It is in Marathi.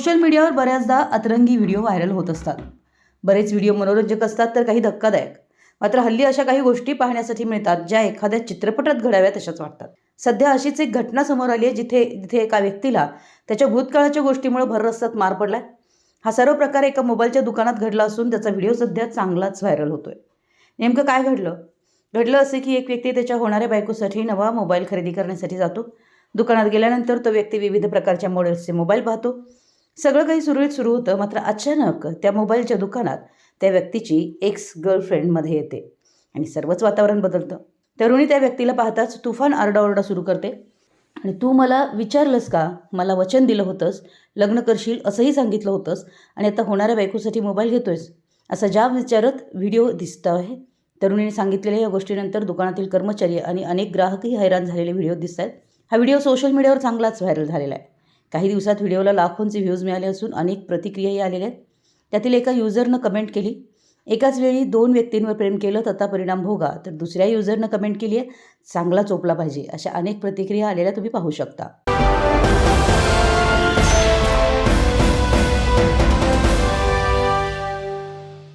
सोशल मीडियावर बऱ्याचदा अतरंगी व्हिडिओ व्हायरल होत असतात. बरेच व्हिडिओ मनोरंजक असतात तर काही धक्कादायक. मात्र हल्ली अशा काही गोष्टी पाहण्यासाठी मिळतात ज्या एखाद्या चित्रपटात घडाव्यात अशाच वाटतात. सध्या अशीच एक घटना समोर आली आहे जिथे जिथे एका व्यक्तीला त्याच्या भूतकाळाच्या गोष्टीमुळे भर रस्त्यात मार पडलाय. हा सर्व प्रकार एका मोबाईलच्या दुकानात घडला असून त्याचा व्हिडिओ सध्या चांगलाच व्हायरल होतोय. नेमकं काय घडलं? घडलं असे की एक व्यक्ती त्याच्या होणाऱ्या बायकोसाठी नवा मोबाईल खरेदी करण्यासाठी जातो. दुकानात गेल्यानंतर तो व्यक्ती विविध प्रकारच्या मॉडेल्सचे मोबाईल पाहतो. सगळं काही सुरळीत सुरू होतं मात्र अचानक त्या मोबाईलच्या दुकानात त्या व्यक्तीची एक्स गर्लफ्रेंडमध्ये येते आणि सर्वच वातावरण बदलतं. तरुणी त्या व्यक्तीला पाहताच तुफान आरडाओरडा सुरू करते. आणि तू मला विचारलंस का? मला वचन दिलं होतंस लग्न करशील असंही सांगितलं होतंस आणि आता होणाऱ्या बायकोसाठी मोबाईल घेतोयस? असा ज्या विचारत व्हिडिओ दिसतो आहे. तरुणीने सांगितलेल्या या गोष्टीनंतर दुकानातील कर्मचारी आणि अनेक ग्राहकही हैराण झालेले व्हिडिओ दिसत आहेत हा व्हिडिओ सोशल मीडियावर चांगलाच व्हायरल झालेला आहे. काही दिवसात व्हिडिओला लाखोंचे व्ह्यूज मिळाले असून अनेक प्रतिक्रियाही आलेल्या आहेत. त्यातील एका युजरनं कमेंट केली एकाच वेळी दोन व्यक्तींवर प्रेम केलं त्याचा परिणाम भोगा तर दुसऱ्या युजरनं कमेंट केली आहे चांगला चोपला पाहिजे अशा अनेक प्रतिक्रिया आलेल्या तुम्ही पाहू शकता.